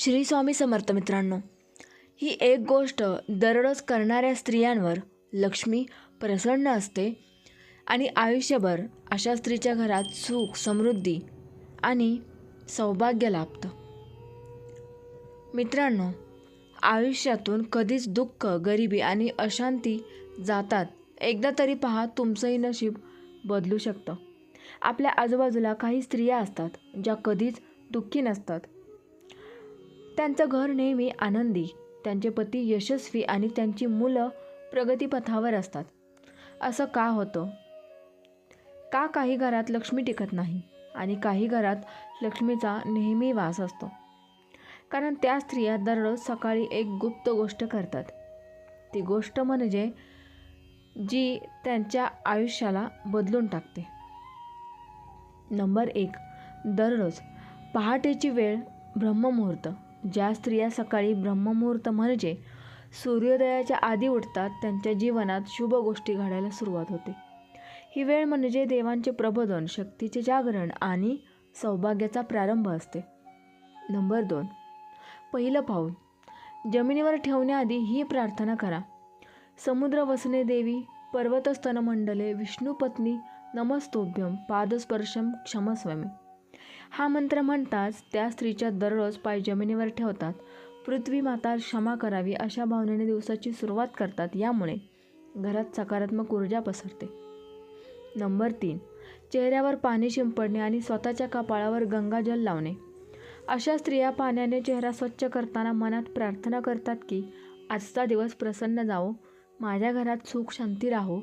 श्री स्वामी समर्थ मित्रांनो ही एक गोष्ट दररोज करणाऱ्या स्त्रियांवर लक्ष्मी प्रसन्न असते आणि आयुष्यभर अशा स्त्रीच्या घरात सुख समृद्धी आणि सौभाग्य लाभतं. मित्रांनो आयुष्यातून कधीच दुःख गरिबी आणि अशांती जातात. एकदा तरी पहा तुमचंही नशीब बदलू शकतं. आपल्या आजूबाजूला काही स्त्रिया असतात ज्या कधीच दुःखी नसतात. त्यांचं घर नेहमी आनंदी त्यांचे पती यशस्वी आणि त्यांची मुलं प्रगतीपथावर असतात. असं का होतं? का काही घरात लक्ष्मी टिकत नाही आणि काही घरात लक्ष्मीचा नेहमी वास असतो? कारण त्या स्त्रिया दररोज सकाळी एक गुप्त गोष्ट करतात. ती गोष्ट म्हणजे जी त्यांच्या आयुष्याला बदलून टाकते. नंबर एक. दररोज पहाटेची वेळ ब्रह्ममुहूर्त. ज्या स्त्रिया सकाळी ब्रह्ममुहूर्त म्हणजे सूर्योदयाच्या आधी उठतात त्यांच्या जीवनात शुभ गोष्टी घडायला सुरुवात होते. ही वेळ म्हणजे देवांचे प्रबोधन शक्तीचे जागरण आणि सौभाग्याचा प्रारंभ असते. नंबर दोन. पहिलं पाऊल. जमिनीवर ठेवण्याआधी ही प्रार्थना करा. समुद्र वसने देवी पर्वतस्तन मंडले विष्णुपत्नी नमस्तोभ्यम पादस्पर्शम क्षमस्वमी हा मंत्र म्हणताच त्या स्त्रीच्या दररोज पाय जमिनीवर ठेवतात. पृथ्वी माता क्षमा करावी अशा भावनेने दिवसाची सुरुवात करतात. यामुळे घरात सकारात्मक ऊर्जा पसरते. नंबर तीन. चेहऱ्यावर पाणी शिंपडणे आणि स्वतःच्या कपाळावर गंगाजल लावणे. अशा स्त्रिया पाण्याने चेहरा स्वच्छ करताना मनात प्रार्थना करतात की आजचा दिवस प्रसन्न जावो. माझ्या घरात सुख शांती राहो.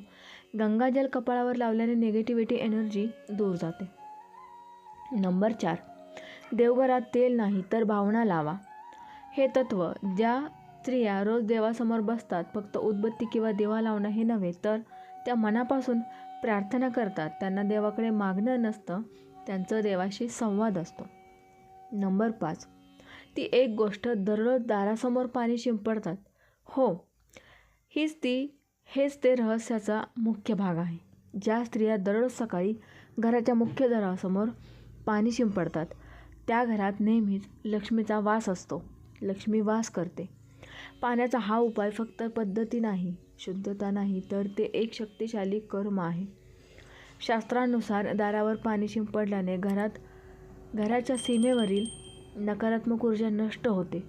गंगाजल कपाळावर लावल्याने निगेटिव्हिटी एनर्जी दूर जाते. नंबर चार. देवघरात तेल नाही तर भावना लावा. हे तत्त्व ज्या स्त्रिया रोज देवासमोर बसतात फक्त उदबत्ती किंवा दिवा लावणं हे नव्हे तर त्या मनापासून प्रार्थना करतात. त्यांना देवाकडे मागणं नसतं त्यांचं देवाशी संवाद असतो. नंबर पाच. ती एक गोष्ट दररोज दारासमोर पाणी शिंपडतात. हो हीच ती हेच ते रहस्याचा मुख्य भाग आहे. ज्या स्त्रिया दररोज सकाळी घराच्या मुख्य दारासमोर पाणी शिंपडतात. त्या घरात नेहमीच लक्ष्मीचा वास असतो. लक्ष्मी वास करते. पाण्याचा हा उपाय फक्त पद्धती नाही शुद्धता नाही तर ते एक शक्तिशाली कर्म आहे. शास्त्रानुसार दारावर पाणी शिंपडल्याने घरात घराच्या सीमेवरील नकारात्मक ऊर्जा नष्ट होते.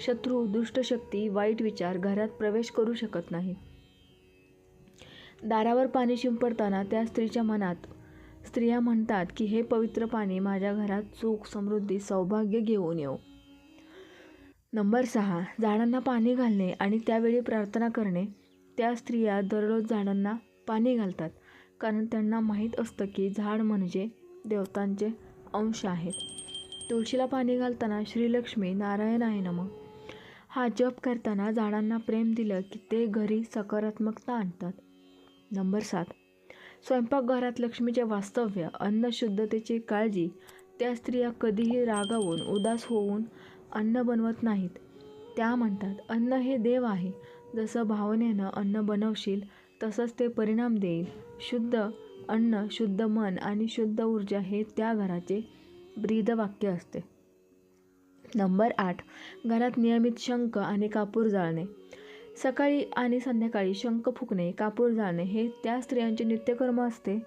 शत्रू दुष्टशक्ती वाईट विचार घरात प्रवेश करू शकत नाही. दारावर पाणी शिंपडताना त्या स्त्रीच्या मनात स्त्रिया म्हणतात की हे पवित्र पाणी माझ्या घरात सुख समृद्धी सौभाग्य घेऊन येऊ. नंबर सहा झाडांना पाणी घालणे आणि त्यावेळी प्रार्थना करणे. त्या स्त्रिया दररोज झाडांना पाणी घालतात कारण त्यांना माहीत असतं की झाड म्हणजे देवतांचे अंश आहेत. तुळशीला पाणी घालताना श्रीलक्ष्मी नारायण आहे नम. हा जप करताना झाडांना प्रेम दिलं की ते घरी सकारात्मकता आणतात. नंबर सात स्वयंपाकघरात लक्ष्मीचे वास्तव्य अन्न शुद्धतेची काळजी त्या स्त्रिया कधीही रागावून उदास होऊन अन्न बनवत नाहीत. त्या म्हणतात अन्न हे देव आहे. जसं भावनेनं अन्न बनवशील तसंच ते परिणाम देईल. शुद्ध अन्न शुद्ध मन आणि शुद्ध ऊर्जा हे त्या घराचे ब्रीदवाक्य असते. नंबर आठ. घरात नियमित शंख आणि कापूर जाळणे. सकाळी आणि संध्याकाळी शंख फुकणे कापूर जाळणे हे त्या स्त्रियांचे नित्यकर्म असते.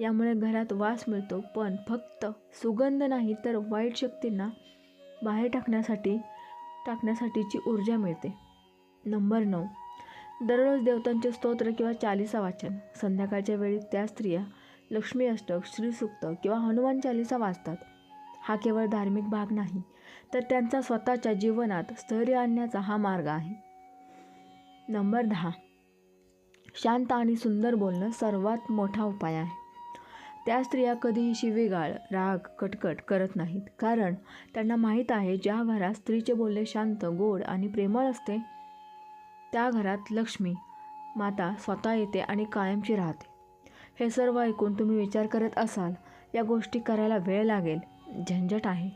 यामुळे घरात वास मिळतो पण फक्त सुगंध नाही तर वाईट शक्तींना बाहेर टाकण्यासाठी टाकण्यासाठीची ऊर्जा मिळते. नंबर नऊ. दररोज देवतांचे स्तोत्र किंवा चालिसा वाचन. संध्याकाळच्या वेळी त्या स्त्रिया लक्ष्मी अष्टक श्रीसुक्त किंवा हनुमान चालिसा वाचतात. हा केवळ धार्मिक भाग नाही तर त्यांचा स्वतःच्या जीवनात स्थैर्य आणण्याचा हा मार्ग आहे. नंबर दहा. शांत आणि सुंदर बोलणं सर्वात मोठा उपाय आहे. त्या स्त्रिया कधीही शिवेगाळ राग कटकट करत नाहीत. कारण त्यांना माहीत आहे ज्या घरात स्त्रीचे बोलणे शांत गोड आणि प्रेमळ असते त्या घरात लक्ष्मी माता स्वतः येते आणि कायमची राहते. हे सर्व ऐकून तुम्ही विचार करत असाल या गोष्टी करायला वेळ लागेल. झंझट आहे.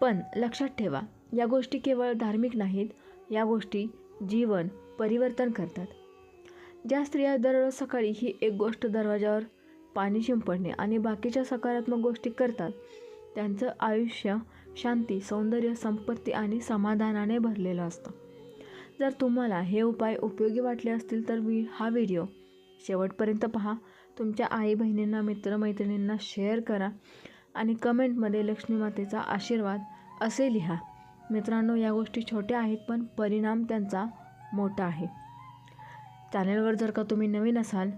पण लक्षात ठेवा या गोष्टी केवळ धार्मिक नाहीत या गोष्टी जीवन परिवर्तन करतात. ज्या स्त्रिया दररोज सकाळी ही एक गोष्ट दरवाजावर पाणी शिंपडणे आणि बाकीच्या सकारात्मक गोष्टी करतात त्यांचं आयुष्य शांती सौंदर्य संपत्ती आणि समाधानाने भरलेलं असतं. जर तुम्हाला हे उपाय उपयोगी वाटले असतील तर वि हा व्हिडिओ शेवटपर्यंत पहा. तुमच्या आई बहिणींना मित्रमैत्रिणींना शेअर करा आणि कमेंटमध्ये लक्ष्मी मातेचा आशीर्वाद असे लिहा. मित्रांनो या गोष्टी छोट्या आहेत पण परिणाम त्यांचा मोठा आहे. चॅनलवर जर का तुम्ही नवीन असाल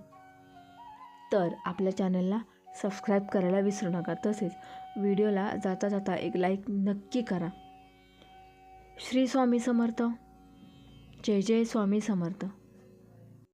तर आपल्या चॅनलला सबस्क्राईब करायला विसरू नका. तसेच व्हिडिओला जाता जाता एक लाईक नक्की करा. श्री स्वामी समर्थ. जय जय स्वामी समर्थ.